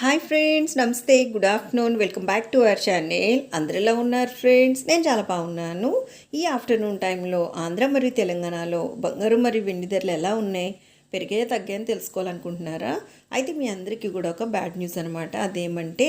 Hi friends నమస్తే good afternoon welcome back to our channel. అందరిలో ఉన్నారు ఫ్రెండ్స్? నేను చాలా బాగున్నాను. ఈ ఆఫ్టర్నూన్ టైంలో ఆంధ్ర మరియు తెలంగాణలో బంగారు మరియు వెండి ధరలు ఎలా ఉన్నాయి? పెరిగే తగ్గాయని తెలుసుకోవాలనుకుంటున్నారా? అయితే మీ అందరికీ కూడా ఒక బ్యాడ్ న్యూస్ అనమాట అదేమంటే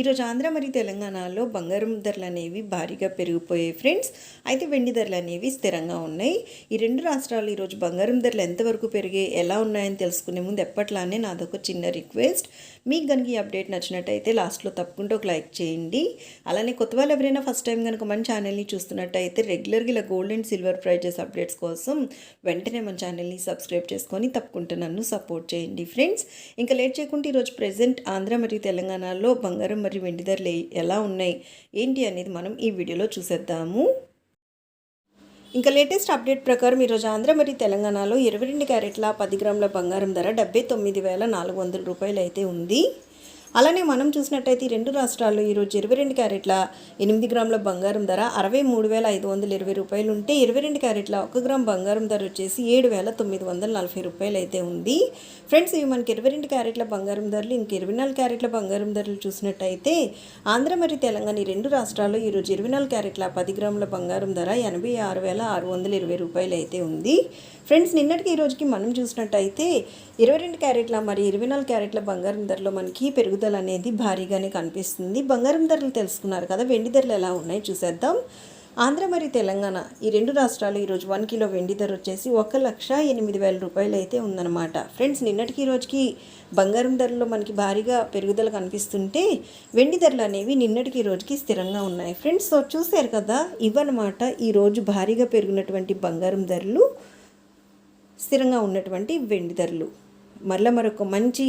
ఈరోజు ఆంధ్ర మరియు తెలంగాణలో బంగారం ధరలు అనేవి భారీగా పెరిగిపోయాయి ఫ్రెండ్స్. అయితే వెండి ధరలు అనేవి స్థిరంగా ఉన్నాయి. ఈ రెండు రాష్ట్రాలు ఈరోజు బంగారం ధరలు ఎంతవరకు పెరిగాయి ఎలా ఉన్నాయని తెలుసుకునే ముందు ఎప్పట్లానే నాదొక చిన్న రిక్వెస్ట్. మీకు కనుక ఈ అప్డేట్ నచ్చినట్టయితే లాస్ట్లో తప్పకుండా ఒక లైక్ చేయండి. అలానే కొత్త వాళ్ళు ఎవరైనా ఫస్ట్ టైం కనుక మన ఛానల్ని చూస్తున్నట్టయితే రెగ్యులర్గా ఇలా gold and silver prizes updates కోసం వెంటనే మన ఛానల్ని సబ్స్క్రైబ్ చేసుకొని తప్పకుండా నన్ను సపోర్ట్ చేయండి ఫ్రెండ్స్ ఇంకా లేట్ చేయకుండా ఈరోజు ప్రజెంట్ ఆంధ్ర మరియు తెలంగాణలో బంగారం మరియు వెండి ధరలు ఎలా ఉన్నాయి? ఏంటి అనేది మనం ఈ వీడియోలో చూసేద్దాము. ఇంకా లేటెస్ట్ అప్డేట్ ప్రకారం ఈరోజు ఆంధ్ర మరియు తెలంగాణలో ఇరవై రెండు క్యారెట్ల పది గ్రాముల బంగారం ధర డెబ్బై తొమ్మిది వేల నాలుగు వందల రూపాయలు అయితే ఉంది. అలానే మనం చూసినట్టయితే ఈ రెండు రాష్ట్రాల్లో ఈరోజు ఇరవై రెండు క్యారెట్ల ఎనిమిది గ్రాముల బంగారం ధర అరవై మూడు వేల ఐదు వందల ఇరవై రూపాయలు ఉంటే ఇరవై రెండు క్యారెట్ల ఒక గ్రామ్ బంగారం ధర వచ్చేసి ఏడు వేల తొమ్మిది వందల నలభై రూపాయలు అయితే ఉంది. ఫ్రెండ్స్ ఇవి మనకి ఇరవై రెండు క్యారెట్ల బంగారం ధరలు ఇంక ఇరవై నాలుగు క్యారెట్ల బంగారం ధరలు చూసినట్టయితే ఆంధ్ర మరియు తెలంగాణ ఈ రెండు రాష్ట్రాల్లో ఈరోజు ఇరవై నాలుగు క్యారెట్ల పది గ్రాముల బంగారం ధర ఎనభై ఆరు వేల ఆరు వందల ఇరవై రూపాయలు అయితే ఉంది. ఫ్రెండ్స్ నిన్నటికి ఈ రోజుకి మనం చూసినట్టయితే ఇరవై రెండు క్యారెట్ల మరి ఇరవై నాలుగు క్యారెట్ల బంగారం ధరలో మనకి పెరుగుదల అనేది భారీగానే కనిపిస్తుంది. బంగారం ధరలు తెలుసుకున్నారు కదా వెండి ధరలు ఎలా ఉన్నాయి చూసేద్దాం. ఆంధ్ర మరియు తెలంగాణ ఈ రెండు రాష్ట్రాలు ఈరోజు వన్ కిలో వెండి ధర వచ్చేసి ఒక లక్ష ఎనిమిది వేల రూపాయలు అయితే ఉందన్నమాట. ఫ్రెండ్స్ నిన్నటికి ఈ రోజుకి బంగారం ధరలో మనకి భారీగా పెరుగుదల కనిపిస్తుంటే వెండి ధరలు అనేవి నిన్నటికి ఈ రోజుకి స్థిరంగా ఉన్నాయి. ఫ్రెండ్స్ సో చూశారు కదా ఇవన్నమాట ఈరోజు భారీగా పెరిగినటువంటి బంగారం ధరలు స్థిరంగా ఉన్నటువంటి వెండి ధరలు. మరలా మరొక మంచి